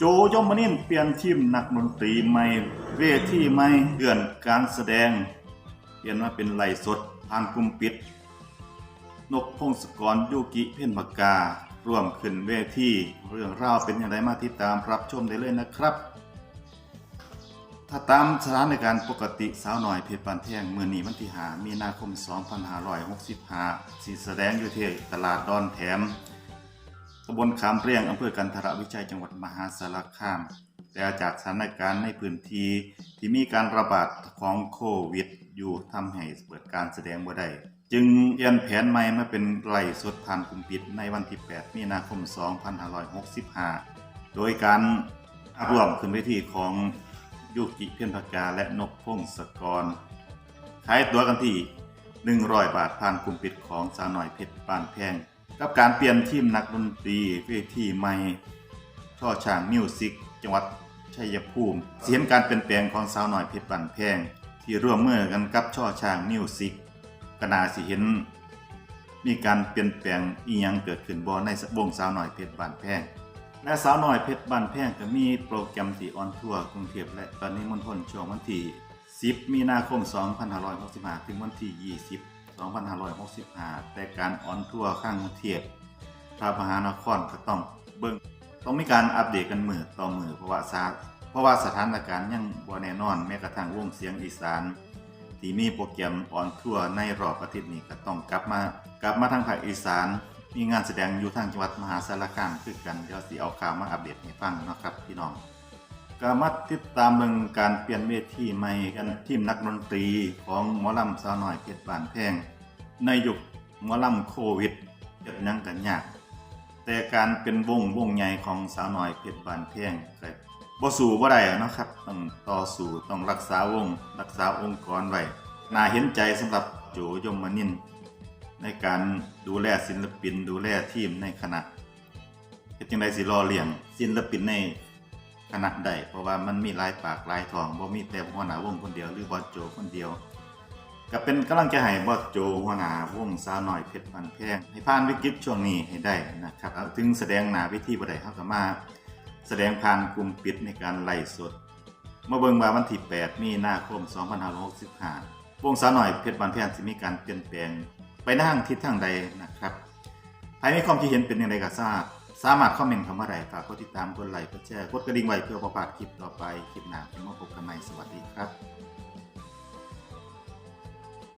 โจยมนินเปลี่ยนทีมนักดนตรีใหม่เวทีใหม่เลื่อนการแสดง เปลี่ยนมาเป็นไหลสดผ่านกลุ่มปิด นกพงศกรยูกิเพ่นปากกา ร่วมขึ้นเวทีเรื่องราวเป็นอย่างไรมาติดตามรับชมได้เลยนะครับ ถ้าตามสถานการณ์ปกติสาวหน่อยเพชรปานแท่งเมื่อนี้วันที่หามีนาคม 2565สีแสดงอยู่ที่ตลาดดอนแถม ตำบลขามเปรียงอำเภอกันทรวิชัยจังหวัดมหาสารคาม แต่จากสถานการณ์ในพื้นที่ที่มีการระบาดของโควิด อยู่ทำให้เปิดการแสดงบ่ได้จึงเปลี่ยนแผนใหม่มาเป็นไล่สดผ่านกลุ่มปิดในวันที่ 8 มีนาคม 2565 โดยการร่วมขึ้นเวทีของยุกิเพียนพกาและนกพงศกรขายตัวกันที่ 100 บาทผ่านกลุ่มปิดของสาวหน่อยเพชรปานแพง กับการเปลี่ยนทีมนักดนตรีเวทีใหม่ช่อช่างมิวสิกจังหวัดชัยภูมิ เสียงการเปลี่ยนแปลงของสาวหน่อยเพชรปานแพง ที่ร่วมมือกันกับช่อช่างมิวสิกก็น่าสิเห็น มีการเปลี่ยนแปลงอีหยังเกิดขึ้นบ่ในวงสาวหน่อยเพชรบานแพง และสาวหน่อยเพชรบานแพงก็มีโปรแกรมที่ออนทัวร์กรุงเทพและปริมณฑลช่วงวันที่10มีนาคม 2565 ถึงวันที่ 20 2565 แต่การออนทัวร์ข้างกรุงเทพพระมหานครก็ต้องเบิ่งต้องมีการอัปเดตกันมือต่อมือเพราะว่าสาเพราะว่าสถานการณ์ยังบ่แน่นอนแม้กระทั่งวงเสียงอีสานที่มีโปรแกรมออนทัวร์ในรอบอาทิตย์นี้ก็ต้องกลับมากลับมาทางภาคอีสานมีงานแสดงอยู่ทางจังหวัดมหาสารคามคือกันเดี๋ยวสิเอาข่าวมาอัปเดตให้ฟังนะครับพี่น้อง ก็มาติดตามเรื่องการเปลี่ยนเวทีใหม่กันทีมนักดนตรีของหมอลำสาวน้อยเพชรบานแพง ในยุคหมอลำโควิดเฮ็ดยังกันยาก แต่การเป็นวงวงใหญ่ของสาวน้อยเพชรบานแพงก็บ่สู้บ่ได้อะเนาะครับต้องต่อสู้ต้องรักษาวง รักษาองค์กรไว้น่าเห็นใจสำหรับโจยมนิน ในการดูแลศิลปินดูแลทีมในคณะเฮ็ดจังไดสิรอเลี้ยงศิลปินใน คณะได้เพราะว่ามันมีลายปากลายทองบ่มีแต่หัวหน้าวงคนเดียวหรือบอสโจคนเดียวก็เป็นกำลังใจให้บอสโจหัวหน้าวงสาวหน้อยเพชรบันแพงให้ผ่านวิกฤตช่วงนี้ให้ได้นะครับถึงแสดงหน้าวิธีบ่ได้เฮาก็มาแสดงผ่านกลุ่มปิดในการไล่สดมาเบิ่งว่าวันที่8มีนาคม 2565วงสาวหน่อยเพชรบานแพงสิมีการเปลี่ยนแปลงไปในทางทิศทางใดนะครับใครมีความคิดเห็นเป็นอย่างไรก็ทราบ สามารถคอมเมนต์คำว่าใดฝากกดติดตามกดไลค์กดแชร์กดกระดิ่งไว้เพื่อประพลาดคลิปต่อไปคลิปหน้าที่มาพบกันใหม่สวัสดีครับ